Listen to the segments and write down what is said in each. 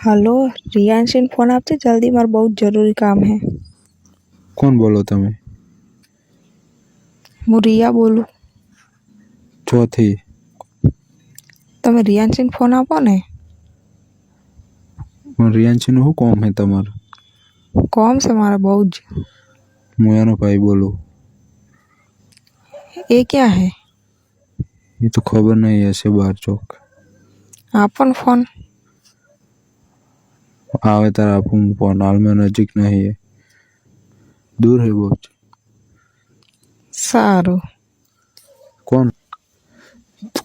Hello રિયાન્શીને phone આપજે જલ્દી મારે બહુ જ જરૂરી કામ હે કોણ બોલો તમે હું રિયા બોલું ચોથી તમે રિયાન્શીને ફોન આપો ને પણ રિયાન્શીનું શું કોમ હે તમારું કોમ છે મારે બહુ જ હું એનો ભાઈ બોલું એ ક્યાં હે એ તો ખબર નહીં હશે બાર ચોક આપો ને ફોન આવે તારે આપું હું ફોન હાલમાં નજીક નહીં હે. દૂર હે બહુ. સારું. કોણ?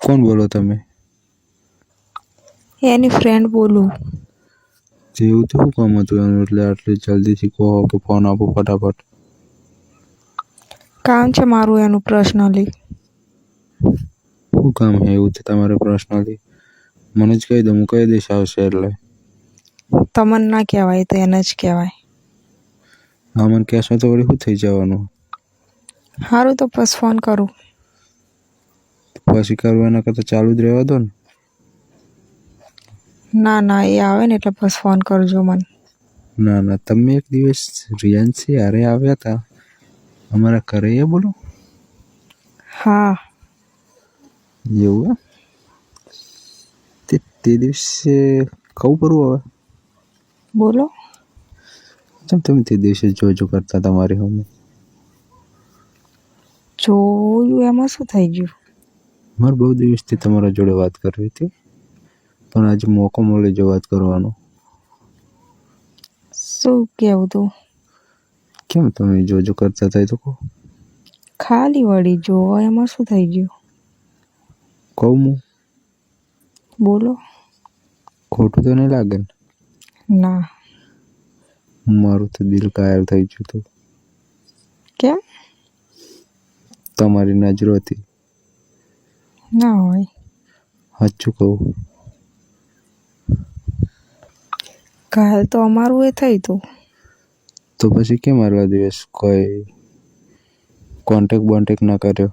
કોણ બોલો તમે? એની ફ્રેન્ડ બોલું. જેવું તો શું કામ હતું એનું એટલે આટલી જલ્દીથી કહો કે ફોન આપો ફટાફટ. કામ છે મારું એનું પર્સનલી શું કામ છે એવું છે તમારે પર્સનલી મને જ કહી દો હું કહી દઈશ આવશે એટલે. તમને ના કહેવાય તો એને જ કહેવાય. હા મને કહેશો તો વળી શું થઈ જવાનું? સારું તો બસ ફોન કરું. પછી કરું એના કરતાં ચાલુ જ રહેવા દો ને. ના ના એ આવે ને એટલે બસ ફોન કરજો મને. ના ના તમે એક દિવસ રિયાન્સી હારે આવ્યા હતા અમારા ઘરે એ બોલો. હા. એવું? તે તે દિવસે કહું કરું હવે? બોલો. કેમ તમે તે દિવસે જોજો કરતા તમારી હોમે જોયું એમાં શું થઈ ગયું? મારે બહુ દિવસથી તમારા જોડે વાત કરવી હતી પણ આજે મોકો મળે જો વાત કરવાનો. શું કેવું તું? કેમ તમે જોજો કરતા થઈ તો કહો ખાલી વળી જોવા એમાં શું થઈ ગયું? કહું હું? બોલો. ખોટું તો નહીં લાગે ને? ના. મારું તો દિલ કાયર થઈ ગયું હતું. કેમ? તમારી નજરો હતી ના હોય. સાચું કહું. કાલ તો અમારું એ થઈ તું. તો પછી કેમ આટલા દિવસ કોઈ કોન્ટેક બોન્ટેક ના કર્યો?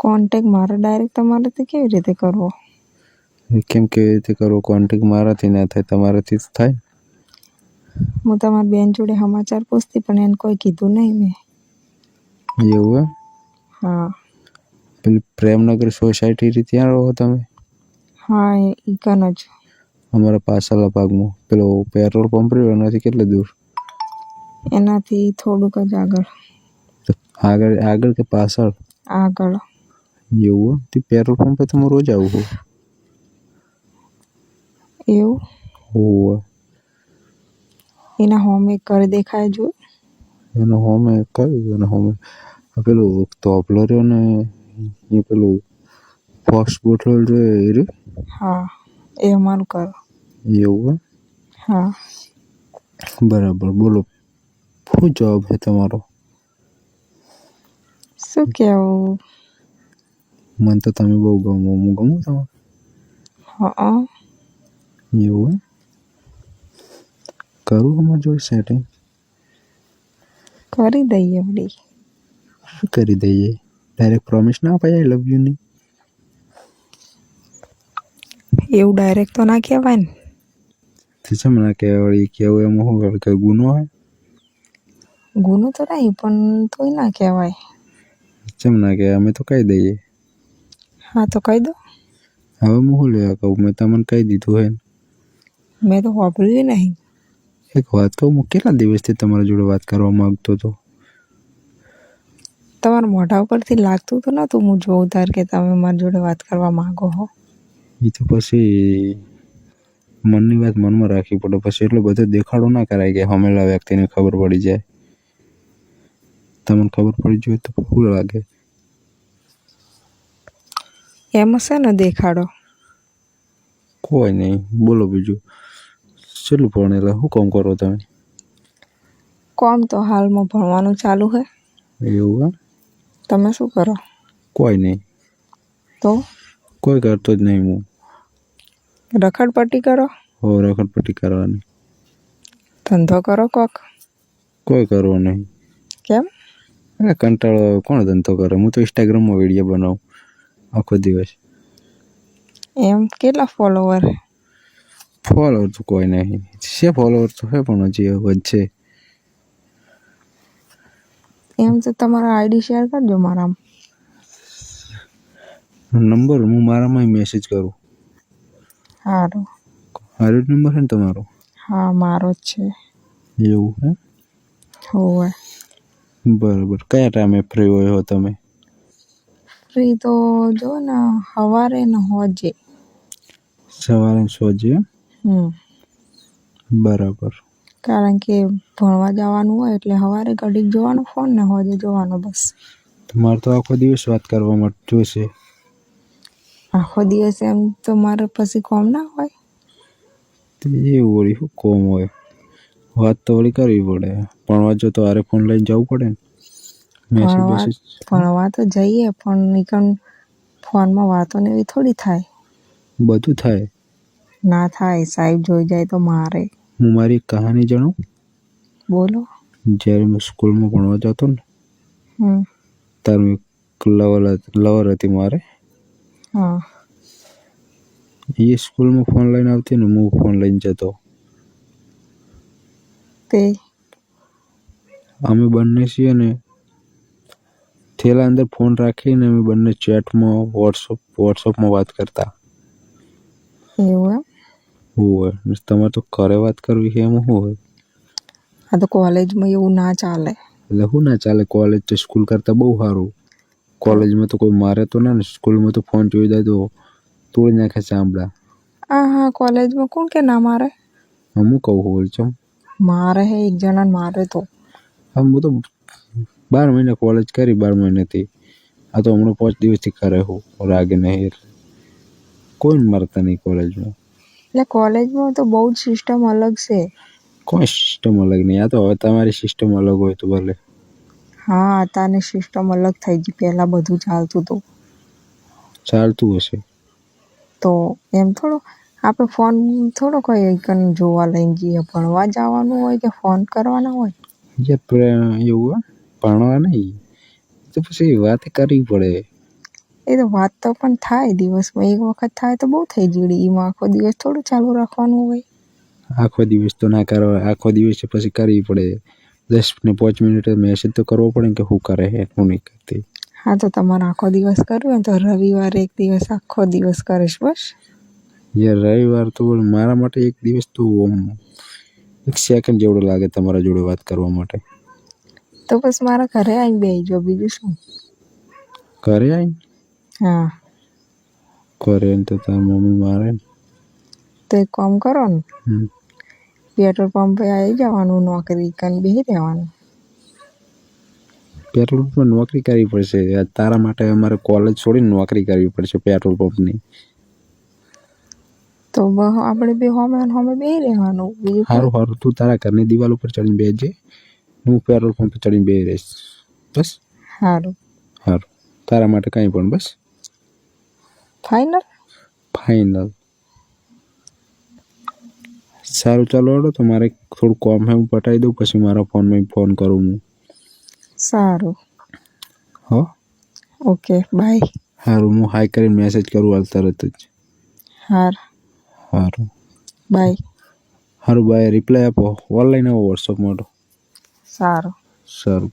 કોન્ટેક મારે ડાયરેક્ટ તમારે કેવી રીતે કરવો? કેમ કેવી રીતે કરવો કોન્ટેક મારાથી ના થાય તમારાથી જ થાય. હું તમારી બેન જોડે સમાચાર પૂછતી પણ એને કોઈ કીધું નહીં મેં. એવું એમ? હા. પેલી પ્રેમનગર સોસાયટી ત્યાં રહો તમે? હા એ ઈકન જ. અમારા પાછળના ભાગમાં. પેલો પેટ્રોલ પંપ રહ્યો એનાથી કેટલે દૂર? એનાથી થોડુંક જ આગળ. આગળ આગળ કે પાછળ? આગળ. એવું તે પેટ્રોલ પંપે તો હું રોજ આવું છું. એવું? હોવે. એના હોમે કર દેખાય જો એનો હોમે કયું? એનો હોમે પેલું તોપલો રહ્યો ને એ પેલું ફર્સ્ટ બોટલ રહ્યો એ રે હા એ અમારું કરો. એવું? હા. બરાબર બોલો. શું જવાબ છે તમારો? શું કેવું મને તો તમે બહુ ગમો હું ગમું તમારે? હા. એવું કરું અમારી જોડે સેટિંગ કરી દઈએ વળી. શું કરી દઈએ? ડાયરેક્ટ પ્રોમિસ ના અપાય આઈ લવ યુ ની? એવું ડાયરેક્ટ તો ના કહેવાય ને. તો ચમ ના કહેવાય વળી કેવું એમ શું વળી કઈ ગુનો હોય? ગુનો તો નહીં પણ તોય ના કહેવાય. ચમ ના કહેવાય અમે તો કહી દઈએ. હા તો કહી દો. હવે હું લેવા કહું? મેં તમને કહી દીધું હે મેં તો વાપર્યું નહીં. એક વાત કહું હું કેટલા દિવસથી તમારા જોડે વાત કરવા માંગતો હતો? તમારા મોઢા ઉપરથી લાગતું તો નહોતું હું જોઉં તાર કે તમે મારી જોડે વાત કરવા માંગો હો. એ તો પછી મનની વાત મનમાં રાખવી પડે. પછી એટલો બધો દેખાડો ના કરાય કે હમેલા વ્યક્તિને ખબર પડી જાય. તમને ખબર પડી જોઈએ તો ફૂલ લાગે. એમાં ને દેખાડો. કોઈ નહીં બોલો બીજું. ચેટલું ભણેલા? શું કામ કરો તમે? કોમ તો હાલમાં ભણવાનું ચાલુ છે. એવું એમ? તમે શું કરો? કોઈ નહીં. તો? કોઈ કરતો જ નહીં હું. રખડપટ્ટી કરો? હો રખડપટ્ટી કરવાની. ધંધો કરો કોક? કોઈ કરવો નહીં. કેમ? અરે કંટાળો કોણ ધંધો કરે? હું તો ઇન્સ્ટાગ્રામમાં વીડિયો બનાવું આખો દિવસ. એમ કેટલા ફોલોવર ફોલોવર તો કોઈ નહીં. છે ફોલોવર તો છે પણ હજી વધશે એમ તો તમારા આઈડી શેર કરજો મારા નંબર હું મારામાં મેસેજ કરું. સારું મારો જ નંબર છે ને તમારો? હા મારો જ છે. એવું હે? હોવે. બરાબર. કયા ટાઈમે ફ્રી હોય હો તમે? ફ્રી તો જો ને સવારે ને હોજે. સવારે સોજે એમ? બરાબર. કારણ કે ભણવા જવાનું હોય એટલે સવારે ઘડીક જોવાનો ફોન ને હોજે જોવાનો બસ. તમારે તો આખો દિવસ વાત કરવા માટે જોઈશે આખો દિવસ એમ તો મારે પછી કોમ ના હોય? એવું વળી શું કોમ હોય? વાત તો વળી કરવી પડે. ભણવા જો તો હારે ફોન લઈને જવું પડે ને. ભણવા તો જઈએ પણ નીકળ ફોનમાં વાતો ને એવી થોડી થાય. બધું થાય. ના થાય સાહેબ જોઈ જાય તો મારે. હું મારી એક કહાની જણાવું બોલો. જ્યારે હું સ્કૂલમાં ભણવા જતો ને હમ. ત્યારે એક લવર લવર હતી મારે. હા. એ સ્કૂલમાં ફોન લઈને આવતી ને હું ફોન લઈને જતો. તે? અમે બંને છીએ ને થેલા અંદર ફોન રાખીને અમે બંને ચેટમાં વોટ્સઅપ વોટ્સઅપમાં વાત કરતા. એવું હોય. તમારે તો ઘરે વાત કરવી છે એમાં શું હોય? આ તો કોલેજમાં એવું ના ચાલે. એટલે શું ના ચાલે? કોલેજ તો સ્કૂલ કરતાં બહુ સારું. કોલેજમાં તો કોઈ મારે તો ના ને. સ્કૂલમાં તો ફોન જોઈ દે તો તોડી નાખે ચામડા. હા હા કોલેજમાં કોણ કે ના મારે? હું કહું હોય ચમ મારે હે એક જણા મારે તો. આમ હું તો બાર મહિના કોલેજ કરી બાર મહિનાથી. આ તો હમણાં પાંચ દિવસથી કરે હું. રાગે નહીં. કોઈ મારતા નહીં કોલેજમાં. એટલે કોલેજમાં તો બહુ જ સિસ્ટમ અલગ છે. કોઈ સિસ્ટમ અલગ નહીં. આ તો હવે તમારી સિસ્ટમ અલગ હોય તો ભલે. હા અત્યારની સિસ્ટમ અલગ થઈ ગઈ. પહેલાં બધું ચાલતું હતું. ચાલતું હશે. તો એમ થોડો આપણે ફોન થોડો કોઈ એકન જોવા લઈ જઈએ. ભણવા જવાનું હોય કે ફોન કરવાના હોય? જે એવું હોય ભણવા નહીં. તો પછી વાત કરવી પડે. એ તો વાત તો પણ થાય દિવસમાં એક વખત થાય તો બહુ થઈ જીડી એમાં. આખો દિવસ થોડું ચાલુ રાખવાનું હોય. આખો દિવસ તો ના કરવા આખો દિવસ પછી કરવી પડે. દસ ને પાંચ મિનિટ મેસેજ તો કરવો પડે કે શું કરે છે હું નહીં કરતી. હા તો તમારે આખો દિવસ કરવું હોય તો રવિવારે એક દિવસ આખો દિવસ કરીશ બસ. યાર રવિવાર તો મારા માટે એક દિવસ તો ઓમ એક સેકન્ડ જેવડો લાગે તમારા જોડે વાત કરવા માટે. તો બસ મારા ઘરે આવીને બેસી બીજું શું? ઘરે આવીને? હા. કરે ને તો તાર મમ્મી મારે ને. તો એક કામ કરો ને. હમ. પેટ્રોલ પંપે આવી જવાનું નોકરી કરીને બેસી રહેવાનું. પેટ્રોલ પંપમાં નોકરી કરવી પડશે. યાર તારા માટે અમારે કોલેજ છોડીને નોકરી કરવી પડશે પેટ્રોલ પંપની તો બ- આપણે બે હોમે ને હોમે બેસી રહેવાનું. બીજું સારું સારું તું તારા ઘરની દિવાલ ઉપર ચડીને બેસજે. હું પેટ્રોલ પંપ ચડીને બે રહીશ. બસ? સારું સારું તારા માટે કંઈ પણ બસ? ફાઇનલ ફાઇનલ સારું ચાલો હેડો તો મારે થોડું કામ છે હું પટાવી દઉં પછી મારા ફોનમાં ફોન કરું હું. સારું. હો? Okay bye. સારું હું હાઈ કરીને મેસેજ કરું હાલ તરત જ. હાર. સારું બાય. સારું બાય. રિપ્લાય આપો. ઓનલાઈન આવો વોટ્સઅપ માટે. સારું. સારું